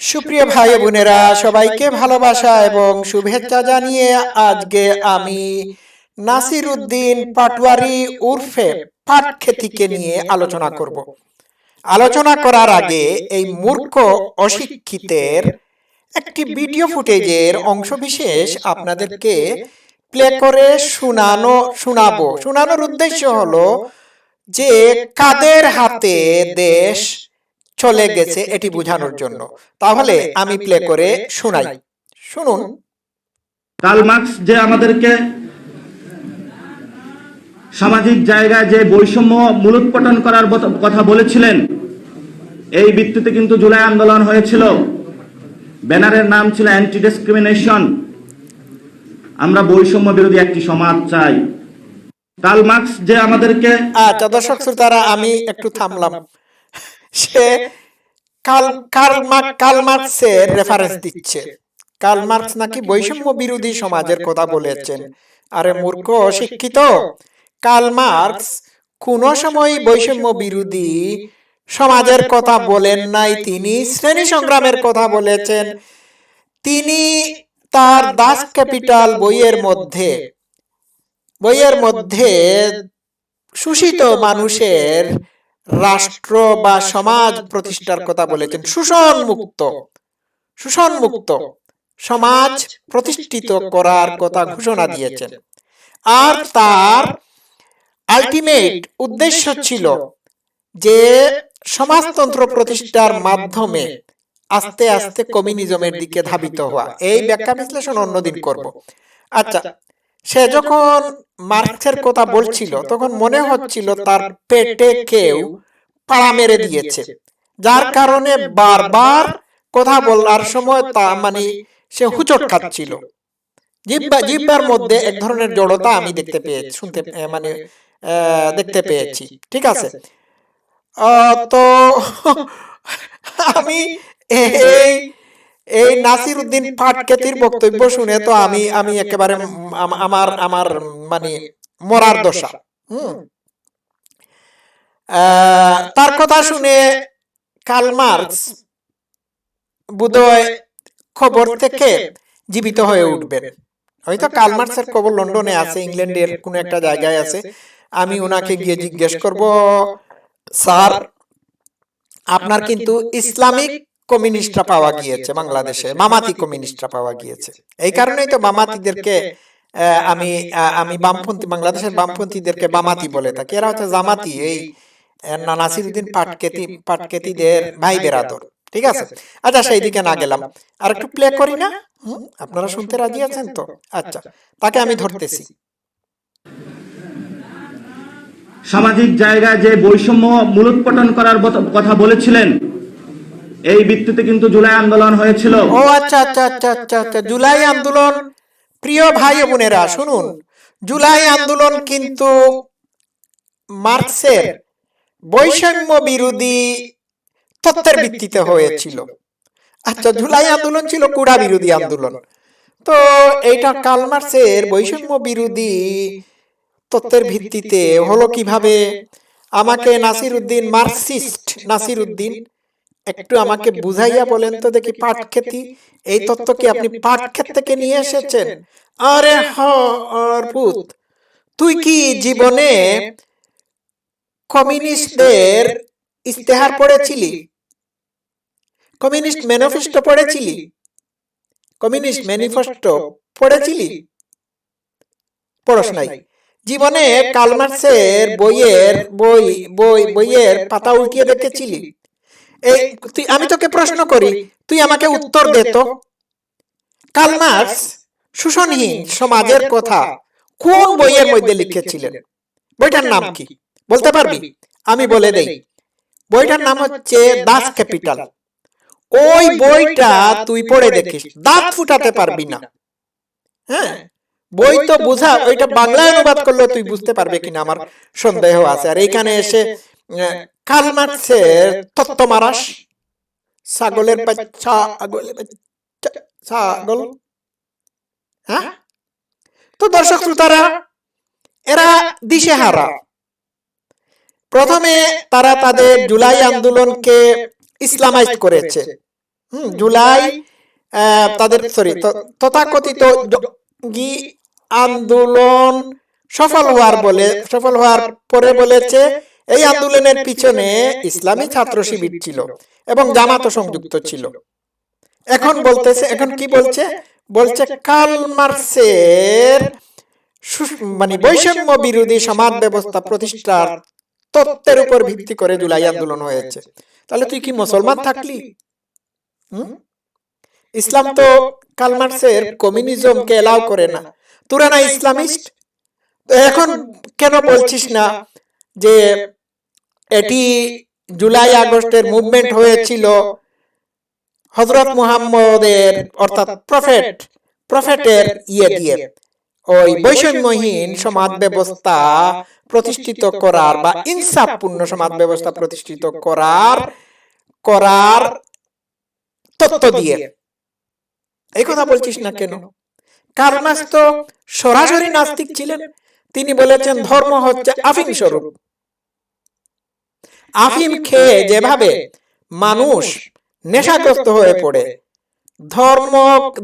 সুপ্রিয় ভাই বোনেরা, সবাইকে ভালোবাসা এবং শুভেচ্ছা জানিয়ে আজকে আমি নাসির উদ্দিন পাটওয়ারি উর্ফে পাট খেতিকে নিয়ে আলোচনা করব। আলোচনা করার আগে এই মূর্খ অশিক্ষিতের একটি ভিডিও ফুটেজের অংশবিশেষ আপনাদেরকে প্লে করে শোনানো, শোনাবো। শোনানোর উদ্দেশ্য হলো যে, কাদের হাতে দেশ চলে গেছে এটি বোঝানোর জন্য। তাহলে আমি প্লে করে শোনাই। শুনুন। কার্ল মার্কস যে আমাদেরকে সামাজিক জায়গায় যে বৈষম্য মূলোৎপাটন করার কথা বলেছিলেন এই ভিত্তিতে কিন্তু জুলাই আন্দোলন হয়েছিল। ব্যানারের নাম ছিল অ্যান্টি ডিসক্রিমিনেশন আমরা বৈষম্য বিরোধী একটি সমাজ চাই। কার্ল মার্কস যে আমাদেরকে আচ্ছা দর্শক শ্রোতারা আমি একটু থামলাম। সে কাল মার্কসের রেফারেন্স দিচ্ছে। মার্কস নাকি বৈষম্য বিরোধী সমাজের কথা বলেছেন। আরে মূর্খ মার্কস কোন সময় বৈষম্য বিরোধী সমাজের কথা বলেন নাই তিনি। শ্রেণি সংগ্রামের কথা বলেছেন। তিনি তার দাস ক্যাপিটাল বইয়ের মধ্যে। বইয়ের মধ্যে শোষিত মানুষের রাষ্ট্র বা সমাজ প্রতিষ্ঠার কথা বলেছেন। শোষণ মুক্ত শোষণ মুক্ত সমাজ প্রতিষ্ঠিত করার কথা ঘোষণা দিয়েছেন। আর তার আলটিমেট উদ্দেশ্য ছিল যে সমাজতন্ত্র প্রতিষ্ঠার মাধ্যমে আস্তে আস্তে কমিউনিজমের দিকে ধাবিত হওয়া। এই ব্যাখ্যা বিশ্লেষণ অন্যদিন করব। আচ্ছা সে যখন মার্কসের কথা বলছিল তখন মনে হচ্ছিল তার পেটে কেউ পাড়া মেরে দিয়েছে। যার কারণে বারবার কথা বলার সময় তা মানে সে হুচট খাচ্ছিল। জিব্বা জিব্বার মধ্যে এক ধরনের জড়তা আমি দেখতে পেয়েছি শুনতে মানে আহ, দেখতে পেয়েছি। ঠিক আছে? আহ, তো আমি এই এই নাসির উদ্দিন পাটকেতির বক্তব্য শুনে তো আমি আমি একেবারে আমার আমার মানে মরার দশা। হুম। তার কথা শুনে কার্ল মার্কস বোধহয় খবর থেকে জীবিত হয়ে উঠবেন। হয়তো কার্ল মার্কসের খবর লন্ডনে আছে, ইংল্যান্ডের কোনো একটা জায়গায় আছে। আমি ওনাকে গিয়ে জিজ্ঞেস করব, স্যার, আপনার কিন্তু ইসলামিক কমিউনিস্টরা পাওয়া গিয়েছে বাংলাদেশে মামাতি কমিউনিস্টরা পাওয়া গিয়েছে। এই কারণেই তো বামাতিদেরকে আহ, আমি আমি বামপন্থী বাংলাদেশের বামপন্থীদেরকে বামাতি বলে থাকি। এরা হচ্ছে জামাতি এই নাসিরুদ্দিন পাটকেতি পাটকেতিদের ভাই বেরাদর ঠিক আছে? আচ্ছা সেই দিকে না গেলাম। আর একটু প্লে করি না? আপনারা শুনতে রাজি আছেন তো? আচ্ছা তাকে আমি ধরতেছি। সামাজিক জায়গায় যে বৈষম্য মূলোৎপাটন করার কথা বলেছিলেন এই ভিত্তিতে কিন্তু জুলাই আন্দোলন হয়েছিল। ও আচ্ছা আচ্ছা আচ্ছা আচ্ছা আচ্ছা জুলাই আন্দোলন। প্রিয় ভাই বোনেরা, শুনুন। জুলাই আন্দোলন কিন্তু মার্কসের বৈষম্য বিরোধী তত্ত্বের ভিত্তিতে হয়েছিল। আচ্ছা জুলাই আন্দোলন ছিল কুড়া বিরোধী আন্দোলন। তো এইটা কার্ল মার্কসের বৈষম্য বিরোধী তত্ত্বের ভিত্তিতে হলো কীভাবে? আমাকে নাসির উদ্দিন মার্কসিস্ট নাসির উদ্দিন একটু আমাকে বুঝাইয়া বলেন তো দেখি পাট খেতি এই তত্ত্ব কি আপনি পাট ক্ষেত থেকে নিয়ে এসেছেন? আরে হরপুত তুই কি জীবনে কমিউনিস্টদের ইস্তেহার পড়েছিলি? কমিউনিস্ট ম্যানিফেস্টো পড়েছিলি? কমিউনিস্ট ম্যানিফেস্টো পড়েছিলি? পড়স নাই। জীবনে কালমার্সের বইয়ের বই বই বইয়ের পাতা উল্টিয়ে দেখেছিলি? এই তুই আমি তোকে প্রশ্ন করি তুই আমাকে উত্তর দে তো। কার্ল মার্কস শোষণহীন সমাজের কথা কোন বইয়ের মধ্যে লিখেছিলেন বইটার নাম কি? বলতে পারবি? আমি বলে দেই। বইটার নাম হচ্ছে দাস ক্যাপিটাল ওই বইটা তুই পড়ে দেখিস। দাঁত ফুটাতে পারবি না। হ্যাঁ? বই তো বুঝা ওইটা বাংলায় অনুবাদ করলে তুই বুঝতে পারবে কিনা আমার সন্দেহ আছে। আর এইখানে এসে মার্কসের তত্ত্ব মারাস ছাগলের ছাগল। হ্যাঁ? তো দর্শক শ্রোতারা এরা দিশেহারা। প্রথমে তারা তাদের জুলাই আন্দোলনকে ইসলামাইজ করেছে। হুম, জুলাই তাদের সরি তথাকথিত জঙ্গি আন্দোলন সফল হওয়ার বলে সফল হওয়ার পরে বলেছে এই আন্দোলনের পিছনে ইসলামী ছাত্র শিবির ছিল এবং জামাত সংযুক্ত ছিল। এখন বলতেছে, এখন কি বলছে? বলছে কার্ল মার্কসের সু- মানে বৈষম্য বিরোধী সমাজ ব্যবস্থা প্রতিষ্ঠার তত্ত্বের উপর ভিত্তি করে জুলাই আন্দোলন হয়েছে। তাহলে তুই কি মুসলমান থাকলি? ইসলাম তো কার্ল মার্কসের কমিউনিজমকে এলাও করে না। তোরা না ইসলামিস্ট? এখন কেন বলছিস না যে এটি জুলাই আগস্টের মুভমেন্ট হয়েছিল হজরত মুহাম্মদের, অর্থাৎ প্রফেট, প্রফেটের ইয়ে দিয়ে। ওই বৈষম্যহীন সমাজ ব্যবস্থা প্রতিষ্ঠিত করার বা ইনসাফপূর্ণ সমাজ ব্যবস্থা প্রতিষ্ঠিত করার করার তত্ত্ব দিয়ে। এই কথা বলছিস না কেন? মার্কস তো সরাসরি নাস্তিক ছিলেন। তিনি বলেছেন ধর্ম হচ্ছে আফিম স্বরূপ আফিম খেয়ে যেভাবে মানুষ নেশাগ্রস্ত হয়ে পড়ে ধর্ম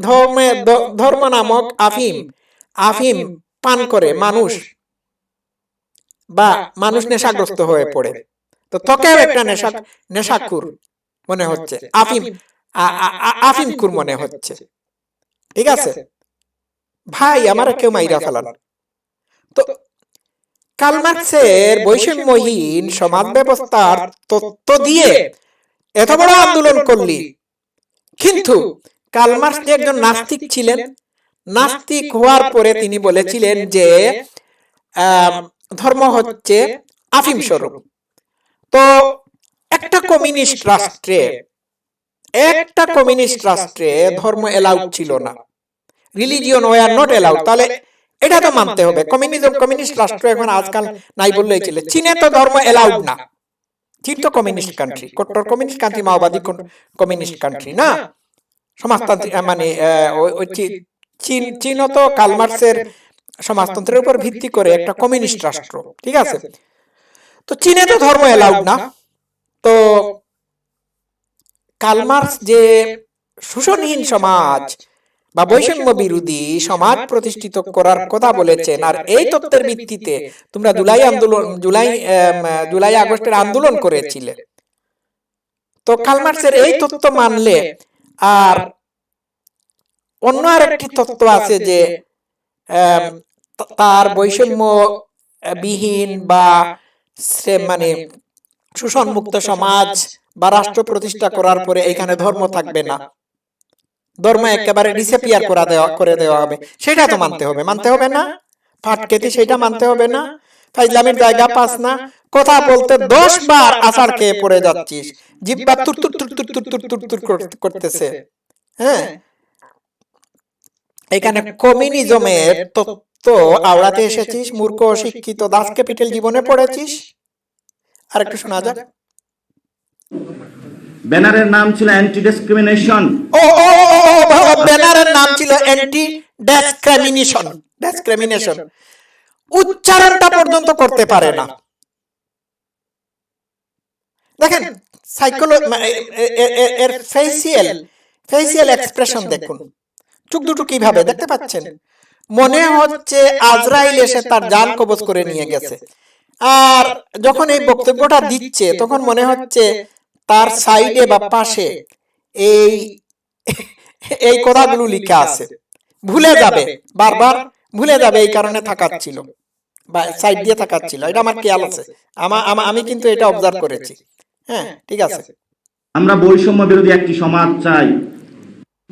ধর্মে ধর্ম নামক আফিম আফিম পান করে মানুষ বা মানুষ নেশাগ্রস্ত হয়ে পড়ে। তো তোকেও একটা নেশা নেশাকুর মনে হচ্ছে। আফিম আফিম কুর মনে হচ্ছে। ঠিক আছে? ভাই আমার কেউ মাইরা ফেলান তো কার্ল মার্কসের বৈষম্যহীন সমাজ ব্যবস্থার তত্ত্ব দিয়ে এত বড় আন্দোলন করলি। কিন্তু কার্ল মার্কস যে একজন নাস্তিক ছিলেন। নাস্তিক হওয়ার পরে তিনি বলেছিলেন যে ধর্ম হচ্ছে আফিম স্বরূপ। তো একটা কমিউনিস্ট রাষ্ট্রে, একটা কমিউনিস্ট রাষ্ট্রে ধর্ম এলাউড ছিল না। Religion were not allowed. তাহলে এটা তো মানতে হবে। কমিউনিজম কমিউনিস্ট রাষ্ট্র এখন আজকাল নাই বললেই চলে। চীনে তো ধর্ম এলাউড না। চীন তো কমিউনিস্ট কান্ট্রি কট্টর কমিউনিস্ট কান্ট্রি মাওবাদী কমিউনিস্ট কান্ট্রি না? সমাজতান্ত্রিক মানে চীন চীনও তো কালমার্সের সমাজতন্ত্রের উপর ভিত্তি করে একটা কমিউনিস্ট রাষ্ট্র। ঠিক আছে? তো চীনে তো ধর্ম এলাউড না। তো কালমার্স যে শোষণহীন সমাজ বা বৈষম্য বিরোধী সমাজ প্রতিষ্ঠিত করার কথা বলেছেন। আর এই তত্ত্বের ভিত্তিতে তোমরা জুলাই আন্দোলন জুলাই জুলাই আগস্টের আন্দোলন করেছিলে। তো কালমার্সের এই তত্ত্ব মানলে আর অন্য আর একটি তত্ত্ব আছে যে তার বৈষম্য বিহীন বা সে মানে শোষণ মুক্ত সমাজ বা রাষ্ট্র প্রতিষ্ঠা করার পরে এখানে ধর্ম থাকবে না। ধর্ম একেবারে ডিসেপিয়ার করা দেওয়া করে দেওয়া হবে সেটা তো মানতে হবে মানতে হবে না ফাটকেতি সেটা মানতে হবে না ফাইজলামের জায়গা পাস না কথা বলতে দশ বার আষাঢ় খেয়ে পড়ে যাচ্ছিস জিব্বা তুর তুর তুর তুর তুর তুর তুর তুর করতেছে হ্যাঁ এখানে কমিউনিজমের তত্ত্ব আওড়াতে এসেছিস মূর্খ অশিক্ষিত দাস ক্যাপিটাল জীবনে পড়েছিস আর একটু শোনা যাক ব্যানারের নাম ছিল অ্যান্টি ডিসক্রিমিনেশন ও ও ব্যানারের নাম ছিল অ্যান্টি ডিসক্রিমিনেশন ডিসক্রিমিনেশন উচ্চারণটা পর্যন্ত করতে পারে না। দেখেন সাইকোলজি এর ফেসিয়াল ফেসিয়াল এক্সপ্রেশন দেখুন। চোখ দুটো কীভাবে দেখতে পাচ্ছেন? মনে হচ্ছে আজরাইল এসে তার জান কবজ করে নিয়ে গেছে। আর যখন এই বক্তব্যটা দিচ্ছে, তখন মনে হচ্ছে তার সাইডে বা পাশে এই এই কথাগুলো লিখা আছে। ভুলে যাবে। বারবার ভুলে যাবে এই কারণে থাকাচ্ছিল। বা সাইড দিয়ে থাকাচ্ছিল। এটা আমার খেয়াল আছে। আমা আমা- আমি কিন্তু এটা অবজার্ভ করেছি। হ্যাঁ ঠিক আছে। আমরা বৈষম্য বিরোধী একটি সমাজ চাই।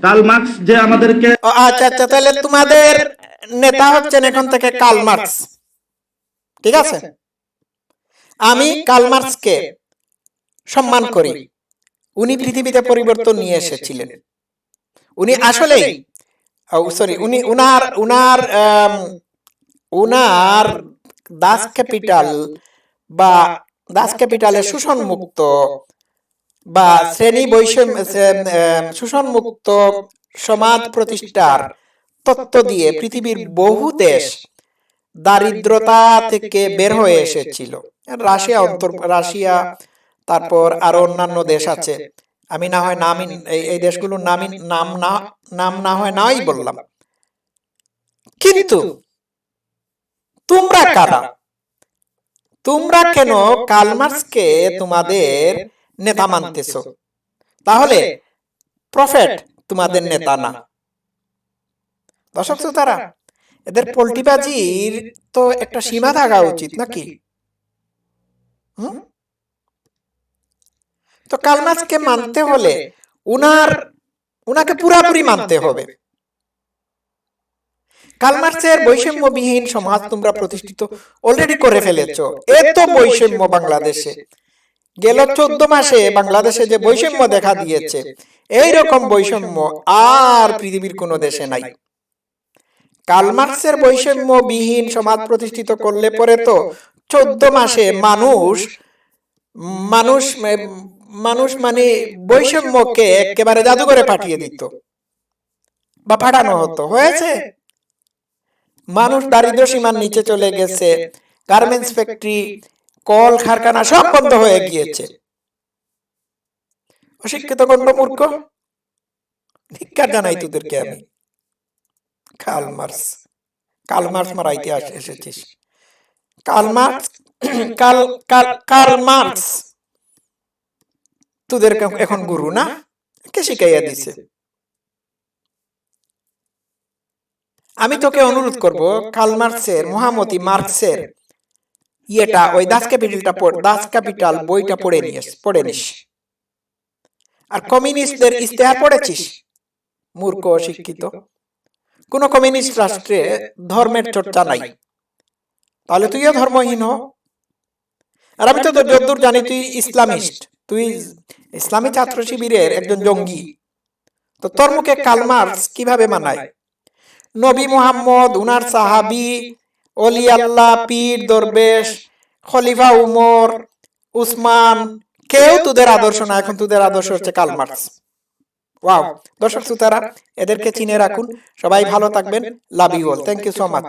কার্ল মার্কস যে আমাদেরকে ও, আচ্ছা আচ্ছা তাহলে তোমাদের নেতা হচ্ছেন এখন থেকে কার্ল মার্কস। ঠিক আছে? আমি কার্ল মার্কসকে সম্মান করি। উনি পৃথিবীতে পরিবর্তন নিয়ে এসেছিলেন। উনি আসলেই সরি উনি উনার উনার উনার দাস ক্যাপিটাল বা দাস ক্যাপিটালের শোষণ মুক্ত বা শ্রেণি বৈষম্য শোষণ মুক্ত সমাজ প্রতিষ্ঠার তত্ত্ব দিয়ে পৃথিবীর বহু দেশ দারিদ্রতা থেকে বের হয়ে এসেছিল। রাশিয়া অন্তর রাশিয়া তারপর আরও অন্যান্য দেশ আছে। আমি না হয় নামই এই দেশগুলোর নামই নাম না নাম না হয় নাই বললাম। কিন্তু তোমরা কারা? তোমরা কেন কালমার্সকে তোমাদের নেতা মানতেছো? তাহলে প্রফেট তোমাদের নেতা না। দর্শক তারা এদের পোল্টিবাজির তো একটা সীমা থাকা উচিত নাকি? হুম? তো কালমার্সকে মানতে হলে উনার উনাকে পুরাপুরি মানতে হবে। কালমার্সের বৈষম্যবিহীন সমাজ তোমরা প্রতিষ্ঠিত অলরেডি করে ফেলেছ। এত বৈষম্য বাংলাদেশে। গেল চোদ্দ মাসে বাংলাদেশে যে বৈষম্য দেখা দিয়েছে এই রকম বৈষম্য আর পৃথিবীর কোনো দেশে নাই। কালমার্সের বৈষম্যবিহীন সমাজ প্রতিষ্ঠিত করলে পরে তো চোদ্দ মাসে মানুষ মানুষ মানুষ মানে বৈষম্যকে একেবারে জাদুঘরে পাঠিয়ে দিত বা পাঠানো হতো, হয়েছে? মানুষ দারিদ্র সীমার নিচে চলে গেছে, গার্মেন্টস ফ্যাক্টরি, কল, কারখানা সব বন্ধ হয়ে গিয়েছে। অশিক্ষিত গণ্ড মূর্খ? ধিক্কার জানাই তোদেরকে আমি। কালমার্স কালমার্স মারা ইতিহাস এসেছিস। কালমার্স কাল কাল কালমার্স তোদের এখন গুরু না? কে শিখাইয়া দিছে? আমি তোকে অনুরোধ করব কালমার্সের মহামতি মার্কসের ইয়েটা ওই দাস ক্যাপিটালটা পড়, দাস ক্যাপিটাল বইটা পড়ে নিস পড়ে নিস। আর কমিউনিস্টদের ইস্তেহার পড়েছিস? মূর্খ, অশিক্ষিত। কোন কমিউনিস্ট রাষ্ট্রে ধর্মের চর্চা নাই। তাহলে তুইও ধর্মহীন হ। আর আমি তো যদ্দূর জানি, তুই ইসলামিস্ট, তুই ইসলামী ছাত্র শিবিরের একজন জঙ্গি। তো তোর মুখে কালমার্স কীভাবে মানায়? নবী মুহাম্মদ উনার সাহাবি অলি আল্লাহ পীর দরবেশ খলিফা উমর উসমান কেউ তোদের আদর্শ না এখন তোদের আদর্শ হচ্ছে কালমার্স ওয়াও দর্শক শ্রোতারা এদেরকে চিনে রাখুন সবাই ভালো থাকবেন love you all thank you so much